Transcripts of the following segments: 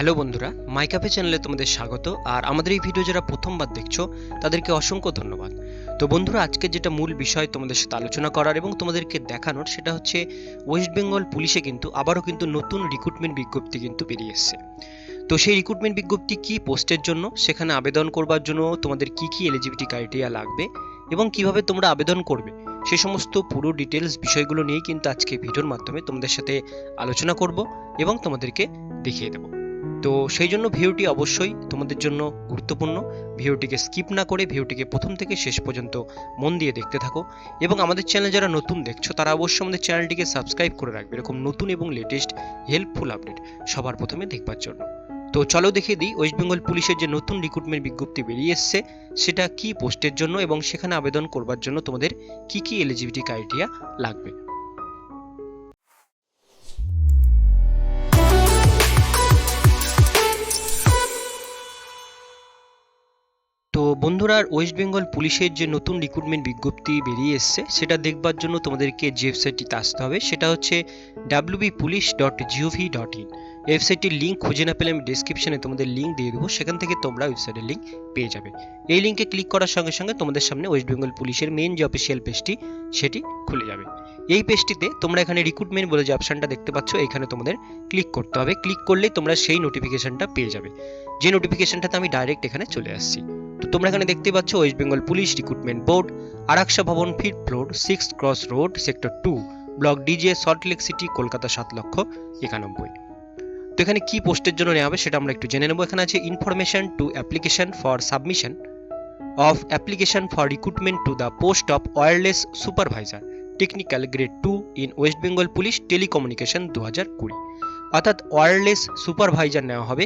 Hello বন্ধুরা মাইকাফে চ্যানেলে তোমাদের স্বাগত। আর আমাদের এই ভিডিও যারা প্রথমবার দেখছ, তাদেরকে অসংখ্য ধন্যবাদ। তো বন্ধুরা, আজকে যেটা মূল বিষয় তোমাদের সাথে আলোচনা করার এবং তোমাদেরকে দেখানোর, সেটা হচ্ছে ওয়েস্ট বেঙ্গল পুলিশে কিন্তু আবারও কিন্তু নতুন রিক্রুটমেন্ট বিজ্ঞপ্তি কিন্তু বেরিয়ে এসছে। তো সেই রিক্রুটমেন্ট বিজ্ঞপ্তি কি পোস্টের জন্য, সেখানে আবেদন করবার জন্য তোমাদের কি কি এলিজিবিলিটি ক্রাইটেরিয়া লাগবে, এবং কীভাবে তোমরা আবেদন করবে, সে সমস্ত পুরো ডিটেলস বিষয়গুলো নিয়েই কিন্তু আজকে ভিডিওর মাধ্যমে তোমাদের সাথে আলোচনা করব এবং তোমাদেরকে দেখিয়ে দেবো। তো সেই জন্য ভিডিওটি অবশ্যই তোমাদের জন্য গুরুত্বপূর্ণ। ভিডিওটিকে স্কিপ না করে ভিডিওটিকে প্রথম থেকে শেষ পর্যন্ত মন দিয়ে দেখতে থাকো এবং আমাদের চ্যানেল যারা নতুন দেখছ, তারা অবশ্যই আমাদের চ্যানেলটিকে সাবস্ক্রাইব করে রাখবে। এরকম নতুন এবং লেটেস্ট হেল্পফুল আপডেট সবার প্রথমে দেখবার জন্য। তো চলো দেখিয়ে দিই ওয়েস্ট বেঙ্গল পুলিশের যে নতুন রিক্রুটমেন্ট বিজ্ঞপ্তি বেরিয়ে এসছে, সেটা কি পোস্টের জন্য এবং সেখানে আবেদন করবার জন্য তোমাদের কি কি এলিজিবিলিটি ক্রাইটেরিয়া লাগবে? বন্ধুরা ওয়েস্ট বেঙ্গল পুলিশের যে নতুন রিক্রুটমেন্ট বিজ্ঞপ্তি বেরিয়ে এসছে, সেটা দেখবার জন্য তোমাদেরকে যে ওয়েবসাইটটিতে আসতে হবে, সেটা হচ্ছে WB police dot gov dot in ওয়েবসাইটটির link খুঁজে না পেলে আমি ডিসক্রিপশনে তোমাদের লিঙ্ক দিয়ে দেবো, সেখান থেকে তোমরা ওয়েবসাইটের লিঙ্ক পেয়ে যাবে। এই লিঙ্কে ক্লিক করার সঙ্গে সঙ্গে তোমাদের সামনে ওয়েস্ট বেঙ্গল পুলিশের মেন যে অফিসিয়াল পেজটি সেটি খুলে যাবে। এই পেজটিতে তোমরা এখানে রিক্রুটমেন্ট বলে যে অপশনটা দেখতে পাচ্ছ এখানে তোমাদের ক্লিক করতে হবে। ক্লিক করলেই তোমরা সেই নোটিফিকেশনটা পেয়ে যাবে। যে নোটিফিকেশনটাতে আমি ডাইরেক্ট এখানে চলে আসছি। তো তোমরা এখানে দেখতে পাচ্ছ West Bengal police recruitment board Araksha Bhavan fifth floor six cross road sector two block DJ Salt Lake city Kolkata সাত লক্ষ একানব্বই। তো এখানে কি পোস্টের জন্য নেওয়া হবে সেটা আমরা একটু জেনে নেব। এখানে আছে information to application for submission of application for recruitment to the post of wireless supervisor technical grade two in West Bengal police telecommunication দু হাজার কুড়ি অর্থাৎ ওয়্যারলেস সুপারভাইজার নেওয়া হবে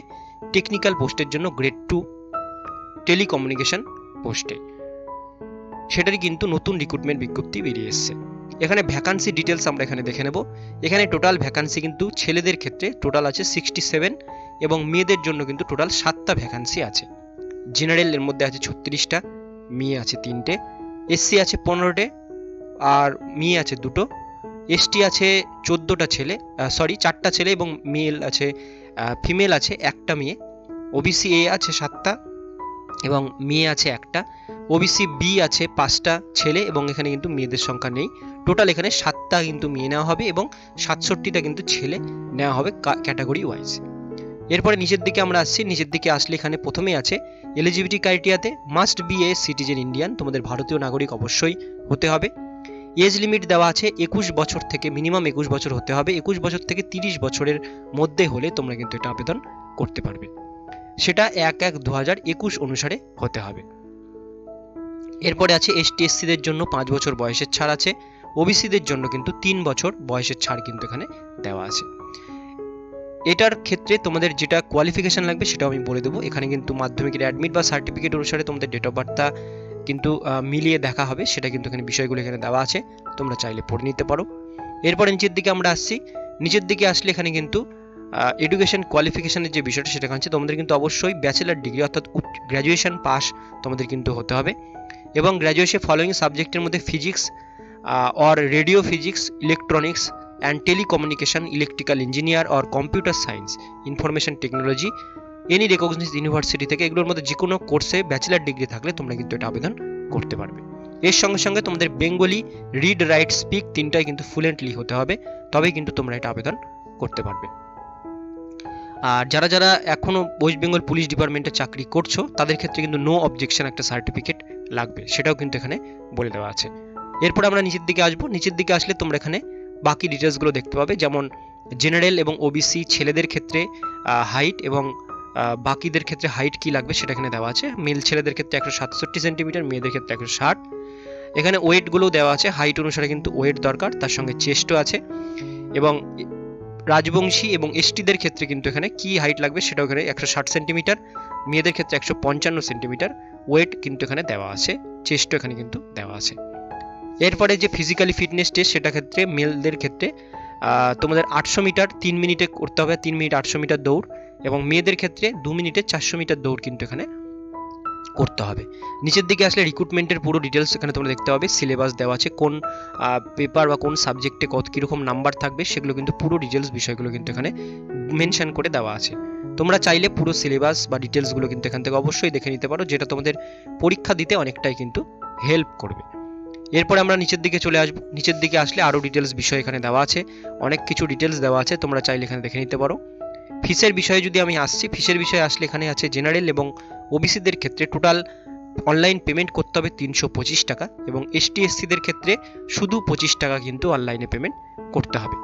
টেকনিক্যাল পোস্টের জন্য গ্রেড টু টেলিকমিউনিকেশন পোস্টে সেটারই কিন্তু নতুন রিক্রুটমেন্ট বিজ্ঞপ্তি বেরিয়ে এসছে। এখানে ভ্যাকান্সি ডিটেলস আমরা এখানে দেখে নেব। এখানে টোটাল ভ্যাকান্সি কিন্তু ছেলেদের ক্ষেত্রে টোটাল আছে সিক্সটি সেভেন এবং মেয়েদের জন্য কিন্তু টোটাল সাতটা ভ্যাকান্সি আছে। জেনারেল এর মধ্যে আছে ছত্রিশটা, মেয়ে আছে তিনটে এসসি আছে পনেরোটে আর মেয়ে আছে দুটো। এসটি আছে চোদ্দোটা ছেলে সরি চারটা ছেলে এবং মেল আছে ফিমেল আছে একটা মেয়ে। ওবিসি এ আছে সাতটা এবং মেয়ে আছে একটা। ওবিসি বি আছে পাঁচটা ছেলে এবং এখানে কিন্তু মেয়েদের সংখ্যা নেই। টোটাল এখানে সাতটা কিন্তু মেয়ে নেওয়া হবে এবং সাতষট্টিটা কিন্তু ছেলে নেওয়া হবে ক্যাটাগরি ওয়াইজ এরপরে নিচের দিকে আমরা আসছি। নিচের দিকে আসলে এখানে প্রথমে আছে eligibility ক্রাইটেরিয়াতে must be a citizen Indian তোমাদের ভারতীয় নাগরিক অবশ্যই হতে হবে। এজ লিমিট দেওয়া আছে একুশ বছর থেকে মিনিমাম একুশ বছর হতে হবে। একুশ বছর থেকে তিরিশ বছরের মধ্যে হলে তোমরা কিন্তু এটা আবেদন করতে পারবে। সেটা এক এক দু হাজার একুশ অনুসারে হতে হবে। এরপরে আছে এসটি এসসিদের জন্য পাঁচ বছর বয়সের ছাড় আছে। ওবিসিদের জন্য কিন্তু তিন বছর বয়সের ছাড় কিন্তু এখানে দেওয়া আছে। এটার ক্ষেত্রে তোমাদের যেটা কোয়ালিফিকেশন লাগবে সেটাও আমি বলে দেবো। এখানে কিন্তু মাধ্যমিকের অ্যাডমিট বা সার্টিফিকেট অনুসারে তোমাদের ডেট অফ বার্থটা কিন্তু মিলিয়ে দেখা হবে। সেটা কিন্তু এখানে বিষয়গুলো এখানে দেওয়া আছে। তোমরা চাইলে পড়ে নিতে পারো। এরপর নিচের দিকে আমরা আসছি। নিচের দিকে আসলে এখানে কিন্তু এডুকেশন কোয়ালিফিকেশনের যে বিষয়টা সেটা হচ্ছে, তোমাদের কিন্তু অবশ্যই ব্যাচেলার ডিগ্রি অর্থাৎ গ্র্যাজুয়েশন পাস তোমাদের কিন্তু হতে হবে। এবং গ্র্যাজুয়েশন ফলোয়িং সাবজেক্টের মধ্যে physics or radio physics electronics and telecommunication electrical engineer or computer science information technology any recognise university থেকে এগুলোর মধ্যে যে কোনো কোর্সে ব্যাচেলার ডিগ্রি থাকলে তোমরা কিন্তু এটা আবেদন করতে পারবে। এর সঙ্গে সঙ্গে তোমাদের বেঙ্গলি রিড রাইট স্পিক তিনটাই কিন্তু ফ্লুয়েন্টলি হতে হবে, তবেই কিন্তু তোমরা এটা আবেদন করতে পারবে। আর যারা যারা এখনও ওয়েস্ট বেঙ্গল পুলিশ ডিপার্টমেন্টে চাকরি করছ, তাদের ক্ষেত্রে কিন্তু নো অবজেকশন একটা সার্টিফিকেট লাগবে, সেটাও কিন্তু এখানে বলে দেওয়া আছে। এরপর আমরা নিচের দিকে আসব। নিচের দিকে আসলে তোমরা এখানে বাকি ডিটেলসগুলো দেখতে পাবে, যেমন জেনারেল এবং ওবিসি ছেলেদের ক্ষেত্রে হাইট এবং বাকিদের ক্ষেত্রে হাইট কি লাগবে সেটা এখানে দেওয়া আছে। মেল ছেলেদের ক্ষেত্রে একশো সাতষট্টি সেন্টিমিটার মেয়েদের ক্ষেত্রে একশো ষাট। এখানে ওয়েটগুলোও দেওয়া আছে হাইট অনুসারে কিন্তু ওয়েট দরকার, তার সঙ্গে চেস্টও আছে। এবং রাজবংশী এবং এসটিদের ক্ষেত্রে কিন্তু এখানে কি হাইট লাগবে সেটা এখানে একশো ষাট সেন্টিমিটার মেয়েদের ক্ষেত্রে একশো পঞ্চান্ন সেন্টিমিটার ওয়েট কিন্তু এখানে দেওয়া আছে চেস্টও এখানে কিন্তু দেওয়া আছে। এরপরে যে ফিজিক্যালি ফিটনেস টেস্ট সেটা ক্ষেত্রে মেলদের ক্ষেত্রে তোমাদের আটশো মিটার তিন মিনিটে করতে হবে, তিন মিনিট আটশো মিটার দৌড়। এবং মেয়েদের ক্ষেত্রে দু মিনিটে চারশো মিটার দৌড় কিন্তু এখানে করতে হবে। নিচের দিকে আসলে রিক্রুটমেন্টের পুরো ডিটেলস এখানে তোমরা দেখতে পাবে। সিলেবাস দেওয়া আছে, কোন পেপার বা কোন সাবজেক্টে কত, কীরকম নাম্বার থাকবে, সেগুলো কিন্তু পুরো ডিটেলস বিষয়গুলো কিন্তু এখানে মেনশন করে দেওয়া আছে। তোমরা চাইলে পুরো সিলেবাস বা ডিটেলসগুলো কিন্তু এখান থেকে অবশ্যই দেখে নিতে পারো, যেটা তোমাদের পরীক্ষা দিতে অনেকটাই কিন্তু হেল্প করবে। এরপরে আমরা নিচের দিকে চলে আসব। নিচের দিকে আসলে আরও ডিটেলস বিষয় এখানে দেওয়া আছে। অনেক কিছু ডিটেলস দেওয়া আছে, তোমরা চাইলে এখানে দেখে নিতে পারো। ফিসের বিষয়ে যদি আমি আসছি, ফিসের বিষয়ে আসলে এখানে আছে জেনারেল এবং ওবিসিদের ক্ষেত্রে টোটাল অনলাইন পেমেন্ট করতে হবে তিনশো পঁচিশ টাকা এবং এসটি এসসিদের ক্ষেত্রে শুধু পঁচিশ টাকা কিন্তু অনলাইনে পেমেন্ট করতে হবে।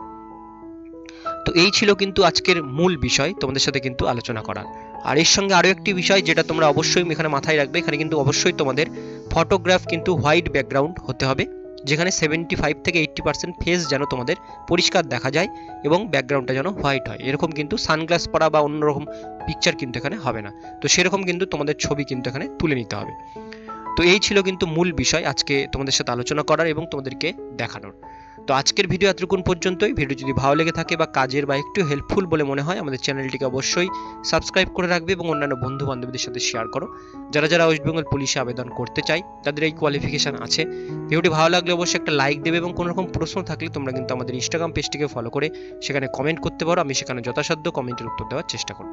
তো এই ছিল কিন্তু আজকের মূল বিষয় তোমাদের সাথে কিন্তু আলোচনা করার। আর এর সঙ্গে আরও একটি বিষয় যেটা তোমরা অবশ্যই এখানে মাথায় রাখবে, এখানে কিন্তু অবশ্যই তোমাদের ফটোগ্রাফ কিন্তু হোয়াইট ব্যাকগ্রাউন্ড হতে হবে। যেখানে সেভেন্টি ফাইভ থেকে এইট্টি পার্সেন্ট ফেস যেন তোমাদের পরিষ্কার দেখা যায় এবং ব্যাকগ্রাউন্ডটা যেন হোয়াইট হয়। এরকম কিন্তু সানগ্লাস পরা বা অন্যরকম পিকচার কিন্তু এখানে হবে না। তো সেরকম কিন্তু তোমাদের ছবি কিন্তু এখানে তুলে নিতে হবে। তো এই ছিল কিন্তু মূল বিষয় আজকে তোমাদের সাথে আলোচনা করার এবং তোমাদেরকে দেখানোর। তো আজকের ভিডিও এতটুকুন পর্যন্তই। ভিডিও যদি ভালো লেগে থাকে বা কাজের বা একটু হেল্পফুল বলে মনে হয়, আমাদের চ্যানেলটিকে অবশ্যই সাবস্ক্রাইব করে রাখবে এবং অন্যান্য বন্ধু বান্ধবীদের সাথে শেয়ার করো। যারা যারা ওয়েস্ট বেঙ্গল পুলিশে আবেদন করতে চাই তাদের এই কোয়ালিফিকেশন আছে। ভিডিওটি ভালো লাগলে অবশ্যই একটা লাইক দেবে এবং কোনো রকম প্রশ্ন থাকলে তোমরা কিন্তু আমাদের ইনস্টাগ্রাম পেজটিকে ফলো করে সেখানে কমেন্ট করতে পারো। আমি সেখানে যথাসাধ্য কমেন্টের উত্তর দেওয়ার চেষ্টা করব।